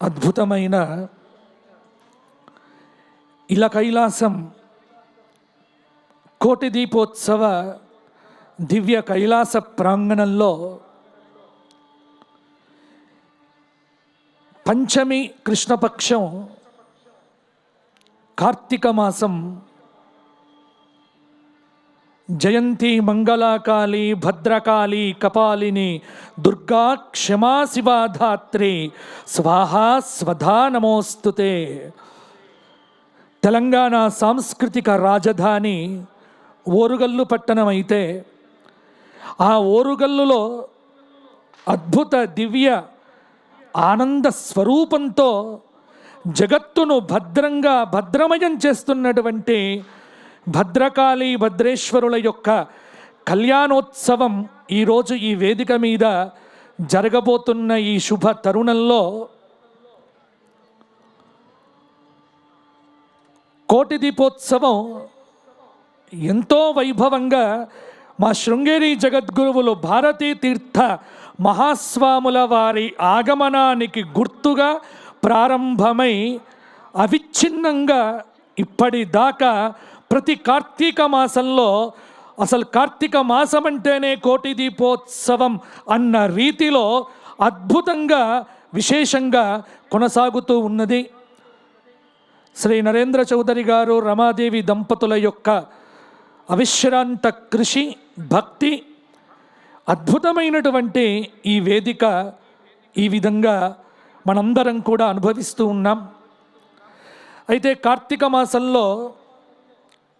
అద్భుతమైన ఇలా కైలాసం కోటి దీపోత్సవ దివ్య కైలాస ప్రాంగణంలో పంచమి కృష్ణపక్షం కార్తీక మాసం జయంతి మంగళాకాళి భద్రకాళి కపాలిని దుర్గా క్షమా శివాధాత్రి స్వాహా స్వధా నమోస్తుతే తెలంగాణ సాంస్కృతిక రాజధాని ఓరుగల్లు పట్టణం అయితే ఆ ఓరుగల్లులో అద్భుత దివ్య ఆనంద స్వరూపంతో జగత్తును భద్రంగా భద్రమయం చేస్తున్నటువంటి భద్రకాళి భద్రేశ్వరుల యొక్క కళ్యాణోత్సవం ఈరోజు ఈ వేదిక మీద జరగబోతున్న ఈ శుభ తరుణంలో కోటి దీపోత్సవం ఎంతో వైభవంగా మా శృంగేరి జగద్గురువులు భారతీ తీర్థ మహాస్వాముల వారి ఆగమనానికి గుర్తుగా ప్రారంభమై అవిచ్ఛిన్నంగా ఇప్పటిదాకా ప్రతి కార్తీక మాసంలో అసలు కార్తీక మాసం అంటేనే కోటి దీపోత్సవం అన్న రీతిలో అద్భుతంగా విశేషంగా కొనసాగుతూ ఉన్నది. శ్రీ నరేంద్ర చౌదరి గారు రమాదేవి దంపతుల యొక్క అవిశ్రాంత కృషి భక్తి అద్భుతమైనటువంటి ఈ వేదిక ఈ విధంగా మనందరం కూడా అనుభవిస్తూ ఉన్నాం. అయితే కార్తీక మాసంలో